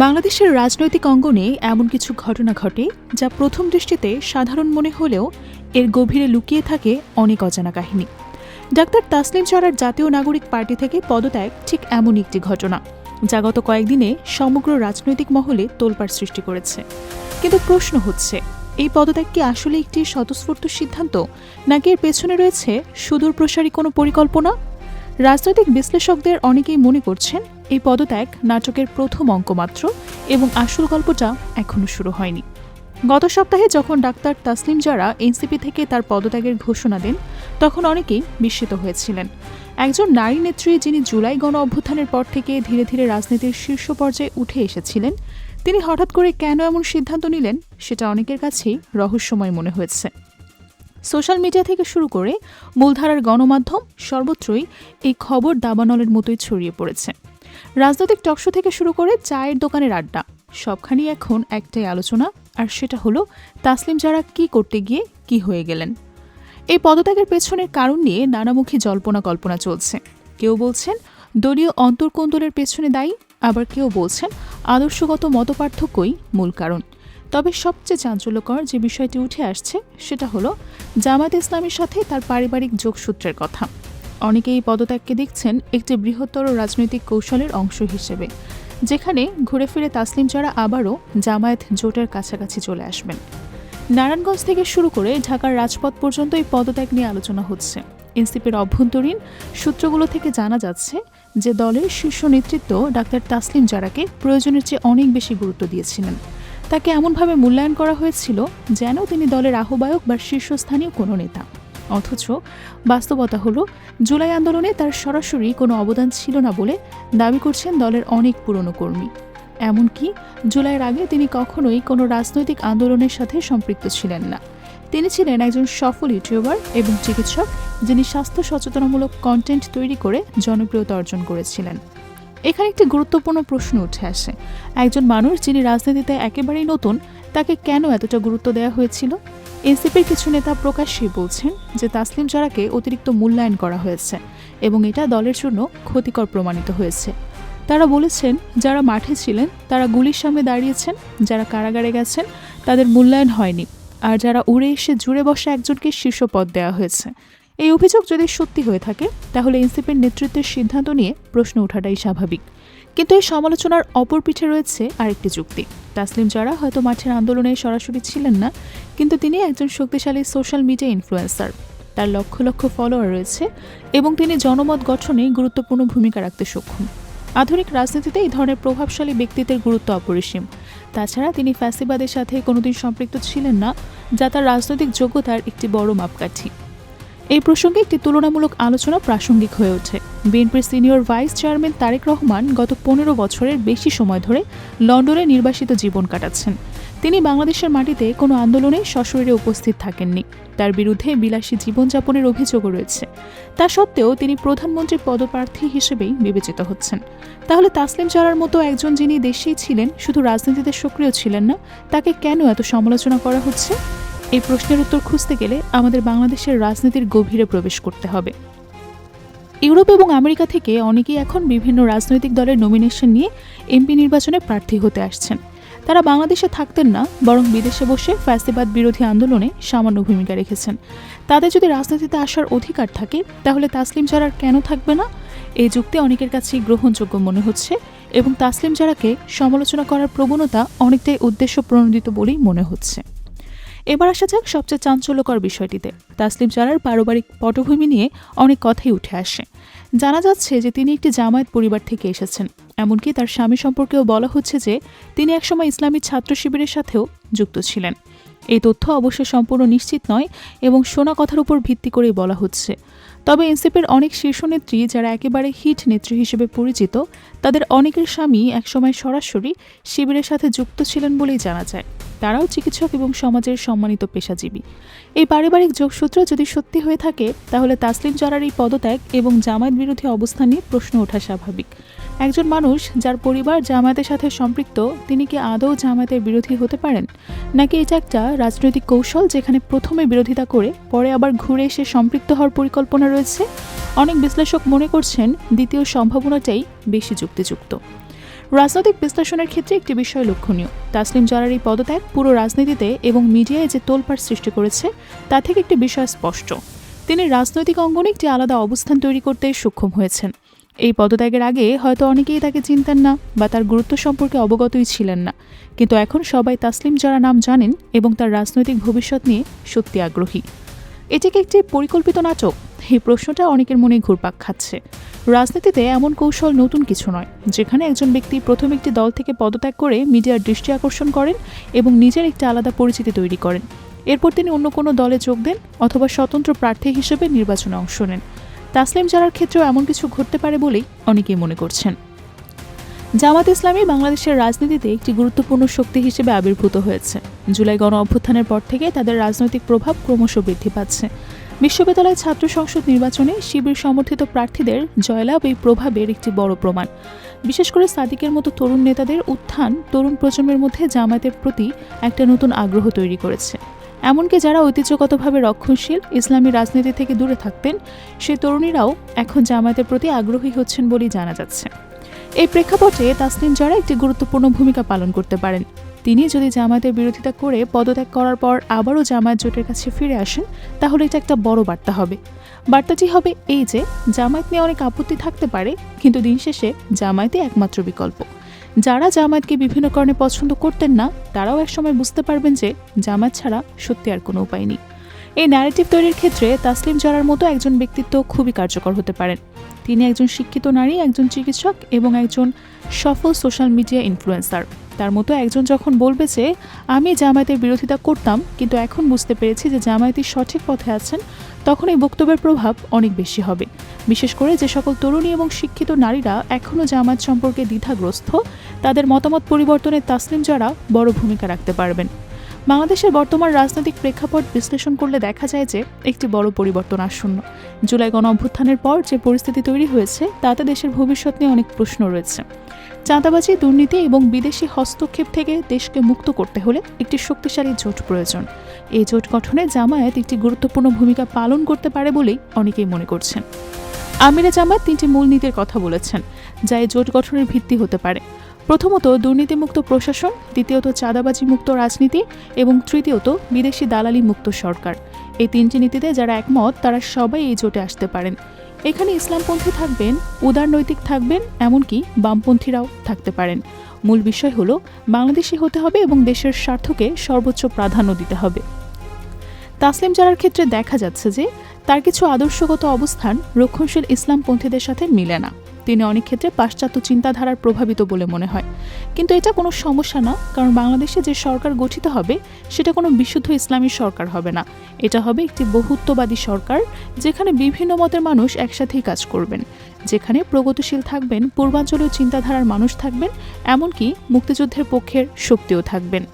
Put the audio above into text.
বাংলাদেশের রাজনৈতিক অঙ্গনে এমন কিছু ঘটনা ঘটে যা প্রথম দৃষ্টিতে সাধারণ মনে হলেও এর গভীরে লুকিয়ে থাকে অনেক অজানা কাহিনী। ডাক্তার তাসলিম চরার জাতীয় নাগরিক পার্টি থেকে পদত্যাগ ঠিক এমন একটি ঘটনা, যা গত কয়েকদিনে সমগ্র রাজনৈতিক মহলে তোলপাড় সৃষ্টি করেছে। কিন্তু প্রশ্ন হচ্ছে, এই পদত্যাগ কি আসলে একটি স্বতঃস্ফূর্ত সিদ্ধান্ত, নাকি এর পেছনে রয়েছে সুদূর প্রসারী কোনো পরিকল্পনা? রাজনৈতিক বিশ্লেষকদের অনেকেই মনে করছেন, এই পদত্যাগ নাটকের প্রথম অঙ্ক মাত্র এবং আসল গল্পটা এখনও শুরু হয়নি। গত সপ্তাহে যখন ডাক্তার তাসলিম জারা এনসিপি থেকে তার পদত্যাগের ঘোষণা দেন, তখন অনেকেই বিস্মিত হয়েছিলেন। একজন নারী নেত্রী যিনি জুলাই গণ অভ্যুত্থানের পর থেকে ধীরে ধীরে রাজনীতির শীর্ষ পর্যায়ে উঠে এসেছিলেন, তিনি হঠাৎ করে কেন এমন সিদ্ধান্ত নিলেন, সেটা অনেকের কাছেই রহস্যময় মনে হয়েছে। সোশ্যাল মিডিয়া থেকে শুরু করে মূলধারার গণমাধ্যম সর্বত্রই এই খবর দাবানলের মতোই ছড়িয়ে পড়েছে। রাজনৈতিক টকশো থেকে শুরু করে চায়ের দোকানের আড্ডা সবখানি এখন একটাই আলোচনা, আর সেটা হলো, তাসলিম যারা কি করতে গিয়ে কি হয়ে গেলেন? এই পদত্যাগের পেছনের কারণ নিয়ে নানামুখী জল্পনা কল্পনা চলছে। কেউ বলছেন, দলীয় অন্তর্কোন্দলের পেছনে দায়ী, আবার কেউ বলছেন, আদর্শগত মতপার্থক্যই মূল কারণ। তবে সবচেয়ে চাঞ্চল্যকর যে বিষয়টি উঠে আসছে, সেটা হলো জামায়াত ইসলামের সাথে তার পারিবারিক যোগসূত্রের কথা। অনেকে এই পদত্যাগকে দেখছেন একটি বৃহত্তর রাজনৈতিক কৌশলের অংশ হিসেবে, যেখানে ঘুরে ফিরে তাসলিম ছাড়া আবারও জামায়াত জোটের কাছাকাছি চলে আসবেন। নারায়ণগঞ্জ থেকে শুরু করে ঢাকার রাজপথ পর্যন্ত এই পদত্যাগ নিয়ে আলোচনা হচ্ছে। এনসিপির অভ্যন্তরীণ সূত্রগুলো থেকে জানা যাচ্ছে যে দলের শীর্ষ নেতৃত্ব ডাক্তার তাসলিম জারাকে প্রয়োজনের চেয়ে অনেক বেশি গুরুত্ব দিয়েছিলেন। তাকে এমনভাবে মূল্যায়ন করা হয়েছিল যেন তিনি দলের আহ্বায়ক বা শীর্ষস্থানীয় কোনো নেতা। অথচ বাস্তবতা হলো, জুলাই আন্দোলনে তার সরাসরি কোনো অবদান ছিল না বলে দাবি করছেন দলের অনেক পুরনো কর্মী। এমনকি জুলাইয়ের আগে তিনি কখনোই কোনো রাজনৈতিক আন্দোলনের সাথে সম্পৃক্ত ছিলেন না। তিনি ছিলেন একজন সফল ইউটিউবার এবং চিকিৎসক যিনি স্বাস্থ্য সচেতনামূলক কন্টেন্ট তৈরি করে জনপ্রিয়তা অর্জন করেছিলেন। এখানে একটি গুরুত্বপূর্ণ প্রশ্ন উঠে আসে। একজন মানুষ যিনি রাজনীতিতে একেবারেই নতুন, তাকে কেন এতটা গুরুত্ব দেওয়া হয়েছিল? এনসিপির কিছু নেতা প্রকাশ্যেই বলছেন যে তাসলিম জারাকে অতিরিক্ত মূল্যায়ন করা হয়েছে এবং এটা দলের জন্য ক্ষতিকর প্রমাণিত হয়েছে। তারা বলেছেন, যারা মাঠে ছিলেন, তারা গুলির সামনে দাঁড়িয়েছেন, যারা কারাগারে গেছেন, তাদের মূল্যায়ন হয়নি। আর যারা উড়ে এসে জুড়ে বসা একজনকে শীর্ষ পদ দেওয়া হয়েছে এই অভিযোগ যদি সত্যি হয়ে থাকে, তাহলে এনসিপির নেতৃত্বের সিদ্ধান্ত নিয়ে প্রশ্ন ওঠাটাই স্বাভাবিক। কিন্তু এই সমালোচনার অপর পিঠে রয়েছে আরেকটি যুক্তি। তাসলিম যারা হয়তো মাঠের আন্দোলনে সরাসরি ছিলেন না, কিন্তু তিনি একজন শক্তিশালী সোশ্যাল মিডিয়া ইনফ্লুয়েন্সার। তার লক্ষ লক্ষ ফলোয়ার রয়েছে এবং তিনি জনমত গঠনে গুরুত্বপূর্ণ ভূমিকা রাখতে সক্ষম। আধুনিক রাজনীতিতে এই ধরনের প্রভাবশালী ব্যক্তিত্বের গুরুত্ব অপরিসীম। তাছাড়া তিনি ফ্যাসিবাদের সাথে কোনোদিন সম্পৃক্ত ছিলেন না, যা তার রাজনৈতিক যোগ্যতার একটি বড় মাপকাঠি। এই প্রসঙ্গে একটি তুলনামূলক আলোচনা প্রাসঙ্গিক হয়ে ওঠে। বিএনপির senior vice chairman Tarique Rahman গত পনেরো বছরের বেশি সময় ধরে লন্ডনে নির্বাসিত জীবন কাটাচ্ছেন। তিনি বাংলাদেশের মাটিতে কোনো আন্দোলনে সশরীরে উপস্থিত থাকেননি। তার বিরুদ্ধে বিলাসী জীবনযাপনের অভিযোগও রয়েছে। তা সত্ত্বেও তিনি প্রধানমন্ত্রীর পদপ্রার্থী হিসেবেই বিবেচিত হচ্ছেন। তাহলে তাসলিম চারার মতো একজন যিনি দেশেই ছিলেন, শুধু রাজনীতিতে সক্রিয় ছিলেন না, তাকে কেন এত সমালোচনা করা হচ্ছে? এই প্রশ্নের উত্তর খুঁজতে গেলে আমাদের বাংলাদেশের রাজনীতির গভীরে প্রবেশ করতে হবে। ইউরোপ এবং আমেরিকা থেকে অনেকেই এখন বিভিন্ন রাজনৈতিক দলের নমিনেশন নিয়ে এমপি নির্বাচনে প্রার্থী হতে আসছেন। তারা বাংলাদেশে থাকতেন না, বরং বিদেশে বসে ফ্যাসিবাদ বিরোধী আন্দোলনে সামান্য ভূমিকা রেখেছেন। তাদের যদি রাজনীতিতে আসার অধিকার থাকে, তাহলে তাসলিম জারার কেন থাকবে না? এই যুক্তি অনেকের কাছেই গ্রহণযোগ্য মনে হচ্ছে এবং তাসলিম জারাকে সমালোচনা করার প্রবণতা অনেকটাই উদ্দেশ্য প্রণোদিত বলেই মনে হচ্ছে। এবার আসা যাক সবচেয়ে চাঞ্চল্যকর বিষয়টিতে। তাসলিম জারার পারিবারিক পটভূমি নিয়ে অনেক কথাই উঠে আসে। জানা যাচ্ছে যে তিনি একটি জামায়াত পরিবার থেকে এসেছেন। এমনকি তার স্বামী সম্পর্কেও বলা হচ্ছে যে তিনি একসময় ইসলামী ছাত্র শিবিরের সাথেও যুক্ত ছিলেন। এই তথ্য অবশ্য সম্পূর্ণ নিশ্চিত নয় এবং শোনা কথার উপর ভিত্তি করেই বলা হচ্ছে। তবে এনসিপির অনেক শীর্ষ নেত্রী যারা একেবারে হিট নেত্রী হিসেবে পরিচিত, তাদের অনেকের স্বামী একসময় সরাসরি শিবিরের সাথে যুক্ত ছিলেন বলেই জানা যায়। তারাও চিকিৎসক এবং সমাজের সম্মানিত পেশাজীবী। এই পারিবারিক যোগসূত্র যদি সত্যি হয়ে থাকে, তাহলে তাসলিম জারার এই পদত্যাগ এবং জামায়াত বিরোধী অবস্থান নিয়ে প্রশ্ন ওঠা স্বাভাবিক। একজন মানুষ যার পরিবার জামায়াতের সাথে সম্পৃক্ত, তিনি কি আদৌ জামায়াতের বিরোধী হতে পারেন? নাকি এটা একটা রাজনৈতিক কৌশল যেখানে প্রথমে বিরোধিতা করে, পরে আবার ঘুরে এসে সম্পৃক্ত হওয়ার পরিকল্পনা রয়েছে? অনেক বিশ্লেষক মনে করছেন, দ্বিতীয় সম্ভাবনাটাই বেশি যুক্তিযুক্ত। রাজনৈতিক বিশ্লেষণের ক্ষেত্রে একটি বিষয় লক্ষণীয়। তাসলিম জারার এই পদত্যাগ পুরো রাজনীতিতে এবং মিডিয়ায় যে তোলপাড় সৃষ্টি করেছে, তা থেকে একটি বিষয় স্পষ্ট। তিনি রাজনৈতিক অঙ্গনে একটি আলাদা অবস্থান তৈরি করতে সক্ষম হয়েছেন। এই পদত্যাগের আগে হয়তো অনেকেই তাকে চিনতেন না বা তার গুরুত্ব সম্পর্কে অবগতই ছিলেন না। কিন্তু এখন সবাই তাসলিম যারা নাম জানেন এবং তার রাজনৈতিক ভবিষ্যৎ নিয়ে সত্যি আগ্রহী। এটিকে একটি পরিকল্পিত নাটক এই প্রশ্নটা অনেকের মনে ঘুরপাক খাচ্ছে। রাজনীতিতে এমন কৌশল নতুন কিছু নয়, যেখানে একজন ব্যক্তি প্রথম একটি দল থেকে পদত্যাগ করে মিডিয়ার দৃষ্টি আকর্ষণ করেন এবং নিজের একটি আলাদা পরিচিতি তৈরি করেন। এরপর তিনি অন্য কোনো দলে যোগ দেন অথবা স্বতন্ত্র প্রার্থী হিসেবে নির্বাচনে অংশ নেন। তাসলিম জারার ক্ষেত্রেও এমন কিছু ঘটতে পারে বলেই অনেকেই মনে করছেন। জামাত ইসলামী বাংলাদেশের রাজনীতিতে একটি গুরুত্বপূর্ণ শক্তি হিসেবে আবির্ভূত হয়েছে। জুলাই গণ অভ্যুত্থানের পর থেকে তাদের রাজনৈতিক প্রভাব ক্রমশ বৃদ্ধি পাচ্ছে। বিশ্ববিদ্যালয় ছাত্র সংসদ নির্বাচনে শিবির সমর্থিত প্রার্থীদের জয়লাভ এই প্রভাবের একটি বড় প্রমাণ। বিশেষ করে সাদিকের মতো তরুণ নেতাদের উত্থান তরুণ প্রজন্মের মধ্যে জামায়াতের প্রতি একটা নতুন আগ্রহ তৈরি করেছে। এমনকি যারা ঐতিহ্যগতভাবে রক্ষণশীল ইসলামী রাজনীতি থেকে দূরে থাকতেন সেই তরুণীরাও এখন জামায়াতের প্রতি আগ্রহী হচ্ছেন বলেই জানা যাচ্ছে। এই প্রেক্ষাপটে তাসলিম যারা একটি গুরুত্বপূর্ণ ভূমিকা পালন করতে পারেন। তিনি যদি জামায়াতের বিরোধিতা করে পদত্যাগ করার পর আবারও জামায়াত জোটের কাছে ফিরে আসেন, তাহলে এটা একটা বড় বার্তা হবে। বার্তাটি হবে এই যে, জামায়াত নিয়ে অনেক আপত্তি থাকতে পারে, কিন্তু দিন শেষে জামায়াতই একমাত্র বিকল্প। যারা জামায়াতকে বিভিন্ন কারণে পছন্দ করতেন না, তারাও একসময় বুঝতে পারবেন যে জামায়াত ছাড়া সত্যি আর কোনো উপায় নেই। এই ন্যারেটিভ তৈরির ক্ষেত্রে তাসলিম জারার মতো একজন ব্যক্তিত্ব খুবই কার্যকর হতে পারেন। তিনি একজন শিক্ষিত নারী, একজন চিকিৎসক এবং একজন সফল সোশ্যাল মিডিয়া ইনফ্লুয়েন্সার তার মতো একজন যখন বলবে যে, আমি জামায়াতের বিরোধিতা করতাম, কিন্তু এখন বুঝতে পেরেছি যে জামায়াতি সঠিক পথে আছেন, তখন এই বক্তব্যের প্রভাব অনেক বেশি হবে। বিশেষ করে যে সকল তরুণী এবং শিক্ষিত নারীরা এখনও জামায়াত সম্পর্কে দ্বিধাগ্রস্ত, তাদের মতামত পরিবর্তনে তাসলিম যারা বড় ভূমিকা রাখতে পারবেন। বাংলাদেশের বর্তমান রাজনৈতিক প্রেক্ষাপট বিশ্লেষণ করলে দেখা যায় যে একটি বড় পরিবর্তন আসন্ন। জুলাই গণ অভ্যুত্থানের পর যে পরিস্থিতি তৈরি হয়েছে, তাতে দেশের ভবিষ্যৎ নিয়ে অনেক প্রশ্ন রয়েছে। চাঁদাবাজি, দুর্নীতি এবং বিদেশি হস্তক্ষেপ থেকে দেশকে মুক্ত করতে হলে একটি শক্তিশালী জোট প্রয়োজন। এই জোট গঠনে জামায়াত একটি গুরুত্বপূর্ণ ভূমিকা পালন করতে পারে বলেই অনেকেই মনে করছেন। আমিরা জামায়াত তিনটি মূলনীতির কথা বলেছেন, যা এই জোট গঠনের ভিত্তি হতে পারে। প্রথমত দুর্নীতিমুক্ত প্রশাসন, দ্বিতীয়ত চাঁদাবাজি মুক্ত রাজনীতি এবং তৃতীয়ত বিদেশি দালালি মুক্ত সরকার। এই তিনটি নীতিতে যারা একমত, তারা সবাই এই জোটে আসতে পারেন। এখানে ইসলামপন্থী থাকবেন, উদারনৈতিক থাকবেন, এমনকি বামপন্থীরাও থাকতে পারেন। মূল বিষয় হলো, বাংলাদেশি হতে হবে এবং দেশের স্বার্থকে সর্বোচ্চ প্রাধান্য দিতে হবে। তাসলিম জারার ক্ষেত্রে দেখা যাচ্ছে যে, তার কিছু আদর্শগত অবস্থান রক্ষণশীল ইসলামপন্থীদের সাথে মিলে না। তিনি অনেক ক্ষেত্রে পাশ্চাত্য চিন্তাধারার প্রভাবিত বলে মনে হয়। কিন্তু এটা কোনো সমস্যা না, কারণ বাংলাদেশে যে সরকার গঠিত হবে, সেটা কোনো বিশুদ্ধ ইসলামী সরকার হবে না। এটা হবে একটি বহুত্ববাদী সরকার, যেখানে বিভিন্ন মতের মানুষ একসাথেই কাজ করবেন, যেখানে প্রগতিশীল থাকবেন, পূর্বাঞ্চলীয় চিন্তাধারার মানুষ থাকবেন, এমনকি মুক্তিযুদ্ধের পক্ষের শক্তিও থাকবেন।